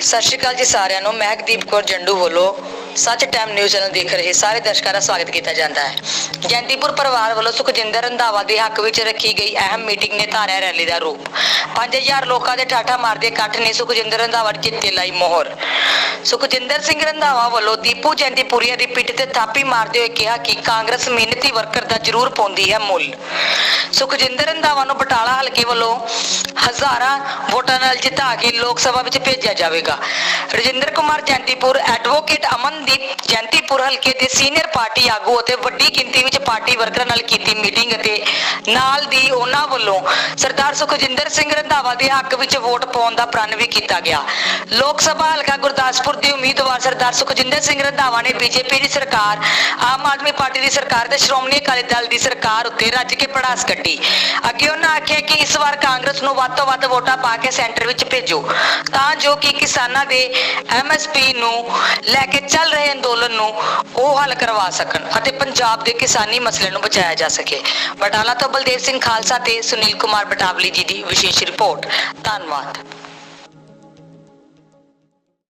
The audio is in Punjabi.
ਸਤਿ ਸ਼੍ਰੀ ਅਕਾਲ ਜੀ ਸਾਰਿਆਂ ਨੂੰ। ਮਹਿਕਦੀਪ ਕੌਰ ਜੰਡੂ ਵੱਲੋਂ ਸੱਚ ਟਾਈਮ ਨਿਊਜ਼ ਚੈਨਲ ਦੇਖ ਰਹੇ ਸਾਰੇ ਦਰਸ਼ਕਾਂ ਦਾ ਸਵਾਗਤ ਕੀਤਾ ਜਾਂਦਾ ਹੈ। ਜੈਂਤੀਪੁਰ ਪਰਿਵਾਰ ਵੱਲੋਂ ਸੁਖਜਿੰਦਰ ਰੰਧਾਵਾ ਦੇ ਹੱਕ ਵਿੱਚ ਰੱਖੀ ਗਈ ਅਹਿਮ ਮੀਟਿੰਗ ਨੇ ਧਾਰਿਆ ਰੈਲੀ ਦਾ ਰੂਪ। 5000 ਲੋਕਾਂ ਦੇ ਠਾਠਾ ਮਾਰਦੇ ਇਕੱਠ ਨੇ ਸੁਖਜਿੰਦਰ ਰੰਧਾਵਾ ਦੀ ਜਿੱਤੇ ਮੋਹਰ। ਸੁਖਜਿੰਦਰ ਸਿੰਘ ਰੰਧਾਵਾ ਵੱਲੋਂ ਦੀਪੂ ਜੈਂਤੀਪੁਰੀਆ ਦੀ ਪਿੱਠ ਤੇ ਥਾਪੀ ਮਾਰਦੇ ਹੋਏ ਕਿਹਾ ਕਿ ਕਾਂਗਰਸ ਮਿਹਨਤੀ ਵਰਕਰ ਦਾ ਜ਼ਰੂਰ ਪਾਉਂਦੀ ਹੈ ਮੁੱਲ। ਸੁਖਜਿੰਦਰ ਰੰਧਾਵਾ ਨੂੰ ਬਟਾਲਾ ਹਲਕੇ ਵੱਲੋਂ ਹਜ਼ਾਰਾਂ ਵੋਟਾਂ ਨਾਲ ਜਿਤਾ ਕੇ ਲੋਕ ਸਭਾ ਵਿੱਚ ਭੇਜਿਆ ਜਾਵੇਗਾ। ਰਜਿੰਦਰ ਕੁਮਾਰ ਜੈਂਤੀਪੁਰ ਐਡਵੋਕੇਟ ਅਮਨਦੀਪ ਜੈਂਤੀਪੁਰ ਹਲਕੇ ਦੇ ਸੀਨੀਅਰ ਪਾਰਟੀ ਆਗੂ ਅਤੇ ਵੱਡੀ ਗਿਣਤੀ ਵਿੱਚ ਪਾਰਟੀ ਵਰਕਰਾਂ ਨਾਲ ਕੀਤੀ ਮੀਟਿੰਗ ਅਤੇ ਨਾਲ ਦੀ ਉਹਨਾਂ ਵੱਲੋਂ ਸਰਦਾਰ ਸੁਖਜਿੰਦਰ ਸਿੰਘ ਰੰਧਾਵਾ ਦੇ ਹੱਕ ਵਿੱਚ ਵੋਟ ਪਾਉਣ ਦਾ ਪ੍ਰਣ ਵੀ ਕੀਤਾ ਗਿਆ। ਲੋਕ ਸਭਾ ਹਲਕਾ ਗੁਰਦਾਸਪੁਰ ਦੇ ਉਮੀਦਵਾਰ ਸਰਦਾਰ ਸੁਖਜਿੰਦਰ ਸਿੰਘ ਰੰਧਾਵਾ ਨੇ ਬੀਜੇਪੀ ਦੀ ਸਰਕਾਰ, ਆਮ ਆਦਮੀ ਪਾਰਟੀ ਦੀ ਸਰਕਾਰ ਤੇ ਸ਼੍ਰੋਮਣੀ ਅਕਾਲੀ ਦਲ ਦੀ ਸਰਕਾਰ ਉੱਤੇ ਰੱਜ ਕੇ ਪੜਾਸ ਕੱਢੀ। ਅੱਗੇ ਉਹਨਾਂ ਆਖਿਆ ਕਿ ਇਸ ਵਾਰ ਕਾਂਗਰਸ ਨੂੰ ਵੱਧ ਤੋਂ ਵੱਧ ਵੋਟਾਂ ਪਾ ਕੇ ਸੈਂਟਰ ਵਿੱਚ ਭੇਜੋ, ਤਾਂ ਜੋ ਕਿ ਕਿਸਾਨਾਂ ਦੇ ਐਮਐਸਪੀ ਨੂੰ ਲੈ ਕੇ ਚੱਲ ਰਹੇ ਅੰਦੋਲਨ ਨੂੰ ਉਹ ਹੱਲ ਕਰਵਾ ਸਕਣ ਅਤੇ ਪੰਜਾਬ ਦੇ ਕਿਸਾਨੀ ਮਸਲੇ ਨੂੰ ਬਚਾਇਆ ਜਾ ਸਕੇ। ਬਟਾਲਾ ਤੋਂ ਬਲਦੇਵ ਸਿੰਘ ਖਾਲਸਾ ਤੇ ਸੁਨੀਲ ਕੁਮਾਰ ਬਟਾਵਲੀ ਜੀ ਦੀ ਵਿਸ਼ੇਸ਼ ਰਿਪੋਰਟ। ਧੰਨਵਾਦ।